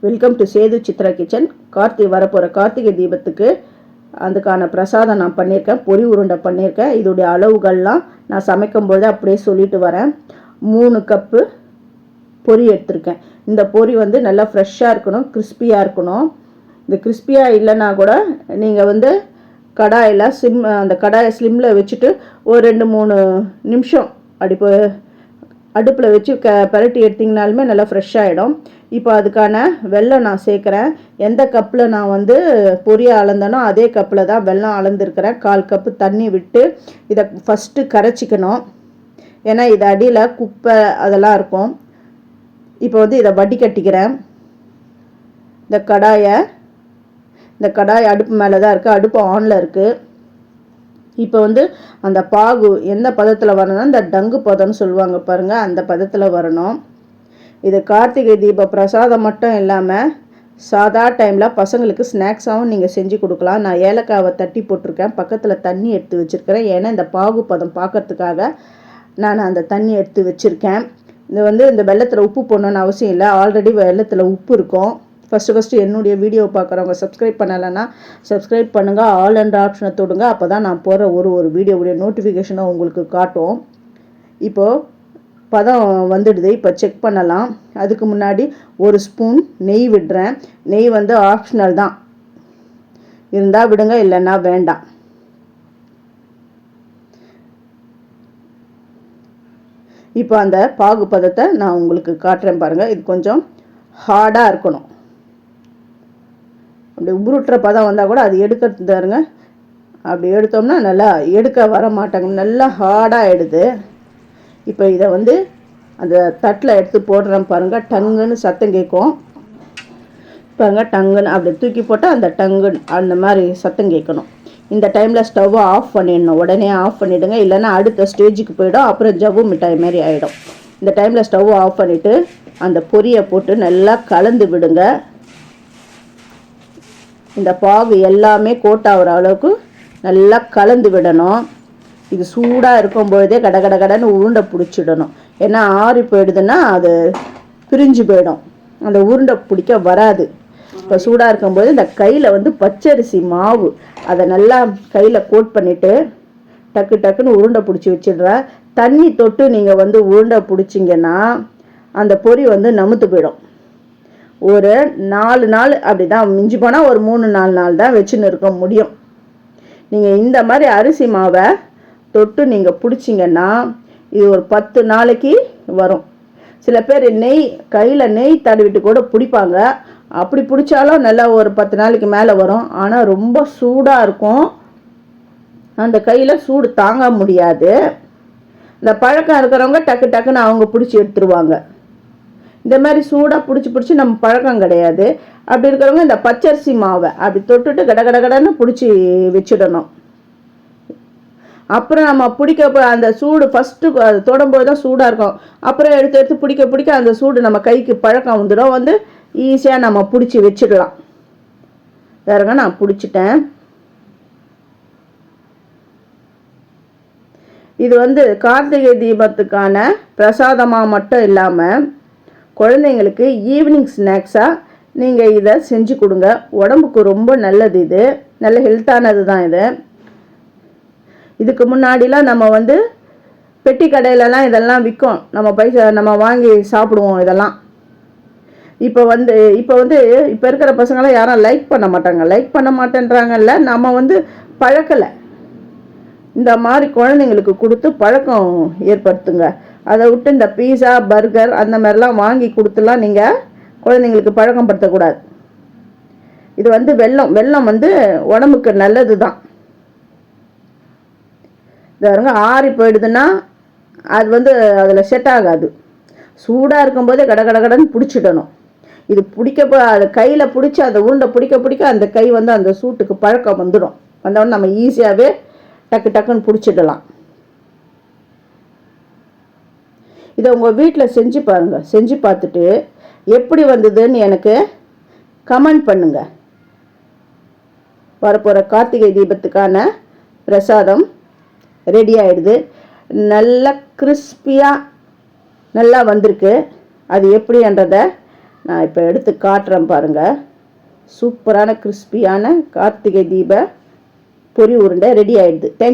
Welcome to Sethu Chitra kitchen Karthi வரப்போகிற கார்த்திகை தீபத்துக்கு அதுக்கான பிரசாதம் நான் பண்ணியிருக்கேன். பொரி உருண்டை பண்ணியிருக்கேன். இதோடைய அளவுகள்லாம் நான் சமைக்கும்போது அப்படியே சொல்லிட்டு வரேன். மூணு கப்பு பொரி எடுத்திருக்கேன். இந்த பொரி வந்து நல்லா ஃப்ரெஷ்ஷாக இருக்கணும் கிறிஸ்பியாக இருக்கணும். இந்த கிறிஸ்பியாக இல்லைன்னா கூட நீங்கள் வந்து கடாயில் சிம் அந்த கடாயை ஸ்லிம்மில் வச்சுட்டு ஒரு ரெண்டு மூணு நிமிஷம் அப்படி போ- அடுப்பில் வச்சு க பரட்டி எடுத்திங்கனாலுமே நல்லா ஃப்ரெஷ்ஷாகிடும் இப்போ அதுக்கான வெள்ளம் நான் சேர்க்குறேன். எந்த கப்பில் நான் வந்து பொரிய அளந்தனோ அதே கப்பில் தான் வெள்ளம் அளந்துருக்கிறேன். கால் கப்பு தண்ணி விட்டு இதை ஃபஸ்ட்டு கரைச்சிக்கணும். ஏன்னா இது அடியில் குப்பை அதெல்லாம் இருக்கும். இப்போ வந்து இதை வடிகட்டிக்கிறேன். இந்த கடாயை இந்த கடாய் அடுப்பு மேலே தான் இருக்குது அடுப்பு ஆனில் இருக்குது இப்போ வந்து அந்த பாகு எந்த பதத்தில் வரணும்னா இந்த டங்கு பதம்னு சொல்லுவாங்க பாருங்கள் அந்த பதத்தில் வரணும். இது கார்த்திகை தீப பிரசாதம் மட்டும் இல்லாமல் சாதா டைமில் பசங்களுக்கு ஸ்நாக்ஸாகவும் நீங்கள் செஞ்சு கொடுக்கலாம். நான் ஏலக்காவை தட்டி போட்டிருக்கேன். பக்கத்தில் தண்ணி எடுத்து வச்சுருக்கிறேன். ஏன்னா இந்த பாகு பதம் பார்க்கறதுக்காக நான் அந்த தண்ணி எடுத்து வச்சுருக்கேன். இது வந்து இந்த வெள்ளத்தில் உப்பு போடணுன்னு அவசியம் இல்லை. ஆல்ரெடி வெள்ளத்தில் உப்பு இருக்கும். ஃபஸ்ட்டு ஃபஸ்ட்டு என்னுடைய வீடியோ பார்க்குறவங்க சப்ஸ்கிரைப் பண்ணலைன்னா சப்ஸ்கிரைப் பண்ணுங்கள் ஆல் அண்ட் ஆப்ஷனை தொடுங்க. அப்போ தான் நான் போடுற ஒரு ஒரு வீடியோவுடைய நோட்டிஃபிகேஷனும் உங்களுக்கு காட்டும். இப்போது பதம் வந்துடுது. இப்போ செக் பண்ணலாம். அதுக்கு முன்னாடி ஒரு ஸ்பூன் நெய் விடுறேன். நெய் வந்து ஆப்ஷனல் தான். இருந்தால் விடுங்க இல்லைன்னா வேண்டாம். இப்போ அந்த பாகு பதத்தை நான் உங்களுக்கு காட்டுறேன் பாருங்கள் இது கொஞ்சம் ஹார்டாக இருக்கணும். அப்படி உருட்டுற பதம் வந்தால் கூட அது எடுக்கிறது பாருங்க அப்படி எடுத்தோம்னா நல்லா எடுக்க வர மாட்டாங்க. நல்லா ஹார்டாக ஆகிடுது இப்போ இதை வந்து அந்த தட்டில் எடுத்து போடுறேன் பாருங்கள் டங்குன்னு சத்தம் கேட்கும். பாருங்க டங்குன்னு அப்படி தூக்கி போட்டால் அந்த டங்குன்னு அந்த மாதிரி சத்தம் கேட்கணும். இந்த டைமில் ஸ்டவ்வை ஆஃப் பண்ணிடணும். உடனே ஆஃப் பண்ணிவிடுங்க இல்லைன்னா அடுத்த ஸ்டேஜுக்கு போயிடும். அப்புறம் ஜவ்வு மிட்டாய் மாதிரி ஆகிடும் இந்த டைமில் ஸ்டவ்வை ஆஃப் பண்ணிவிட்டு அந்த பொரியை போட்டு நல்லா கலந்து விடுங்க. இந்த பாகு எல்லாமே கோட் ஆகிற அளவுக்கு நல்லா கலந்து விடணும். இது சூடாக இருக்கும் பொழுதே கட கட கடன்னு உருண்டை பிடிச்சிடணும். ஏன்னா ஆறி போயிடுதுன்னா அது பிரிஞ்சு போயிடும். அந்த உருண்டை பிடிக்க வராது. இப்போ சூடாக இருக்கும்போது இந்த கையில் வந்து பச்சரிசி மாவு அதை நல்லா கையில் கோட் பண்ணிவிட்டு டக்கு டக்குன்னு உருண்டை பிடிச்சி வச்சிடுறேன் தண்ணி தொட்டு நீங்கள் வந்து உருண்டை பிடிச்சிங்கன்னா அந்த பொரி வந்து நமுத்து போயிடும். ஒரு நாலு நாள் அப்படி தான் மிஞ்சி போனால் ஒரு மூணு நாலு நாள் தான் வச்சுன்னு இருக்க முடியும். நீங்கள் இந்த மாதிரி அரிசி மாவை தொட்டு நீங்கள் பிடிச்சிங்கன்னா இது ஒரு பத்து நாளைக்கு வரும். சில பேர் நெய் கையில் நெய் தடவிட்டு கூட பிடிப்பாங்க. அப்படி பிடிச்சாலும் நல்லா ஒரு பத்து நாளைக்கு மேலே வரும். ஆனால் ரொம்ப சூடாக இருக்கும். அந்த கையில் சூடு தாங்க முடியாது. இந்த பழக்கம் இருக்கிறவங்க டக்கு டக்குன்னு அவங்க பிடிச்சி எடுத்துருவாங்க. இந்த மாதிரி சூடாக பிடிச்சி பிடிச்சி நம்ம பழக்கம் கிடையாது. அப்படி இருக்கிறவங்க இந்த பச்சரிசி மாவை அப்படி தொட்டுட்டு கட கட கடன்னு பிடிச்சி வச்சிடணும். அப்புறம் நம்ம பிடிக்க அந்த சூடு ஃபஸ்ட்டு அது தொடும்போது தான் சூடாக இருக்கும். அப்புறம் எடுத்து எடுத்து பிடிக்க பிடிக்க அந்த சூடு நம்ம கைக்கு பழக்கம் வந்துடும். வந்து ஈஸியாக நம்ம பிடிச்சி வச்சிடலாம். வேறங்க நான் பிடிச்சிட்டேன். இது வந்து கார்த்திகை தீபத்துக்கான பிரசாதமாக மட்டும் இல்லாமல் குழந்தைங்களுக்கு ஈவினிங் ஸ்நாக்ஸாக நீங்கள் இதை செஞ்சு கொடுங்க. உடம்புக்கு ரொம்ப நல்லது இது. நல்ல ஹெல்த்தானது தான் இது. இதுக்கு முன்னாடிலாம் நம்ம வந்து பெட்டி கடையிலலாம் இதெல்லாம் விற்கும். நம்ம பைசா நம்ம வாங்கி சாப்பிடுவோம் இதெல்லாம். இப்போ வந்து இப்போ வந்து இப்போ இருக்கிற பசங்களாம் யாரும் லைக் பண்ண மாட்டாங்க. லைக் பண்ண மாட்டேன்றாங்கல்ல நம்ம வந்து பழக்கலை. இந்த மாதிரி குழந்தைங்களுக்கு கொடுத்து பழக்கம் ஏற்படுத்துங்க. அதை விட்டு இந்த பீஸா பர்கர் அந்த மாதிரிலாம் வாங்கி கொடுத்துலாம் நீங்கள் குழந்தைங்களுக்கு பழக்கம் படுத்தக்கூடாது இது வந்து வெல்லம் வெல்லம் வந்து உடம்புக்கு நல்லது தான் இது வருங்க ஆறி போயிடுதுன்னா அது வந்து அதில் செட் ஆகாது. சூடாக இருக்கும்போதே கட கட கடன்னு பிடிச்சிடணும். இது பிடிக்க போ அது கையில் பிடிச்சி அந்த உருண்டை பிடிக்க பிடிக்க அந்த கை வந்து அந்த சூட்டுக்கு பழக்கம் வந்துடும். வந்தவொடனே நம்ம ஈஸியாகவே டக்கு டக்குன்னு பிடிச்சிடலாம். இதை உங்கள் வீட்டில் செஞ்சு பாருங்கள் செஞ்சு பார்த்துட்டு எப்படி வந்ததுன்னு எனக்கு கமெண்ட் பண்ணுங்கள் வரப்போகிற கார்த்திகை தீபத்துக்கான பிரசாதம் ரெடி ஆகிடுது நல்லா கிறிஸ்பியாக நல்லா வந்திருக்கு. அது எப்படின்றத நான் இப்போ எடுத்து காட்டுறேன் பாருங்கள் சூப்பரான கிறிஸ்பியான கார்த்திகை தீப பொரி உருண்டை ரெடி ஆகிடுது தேங்க்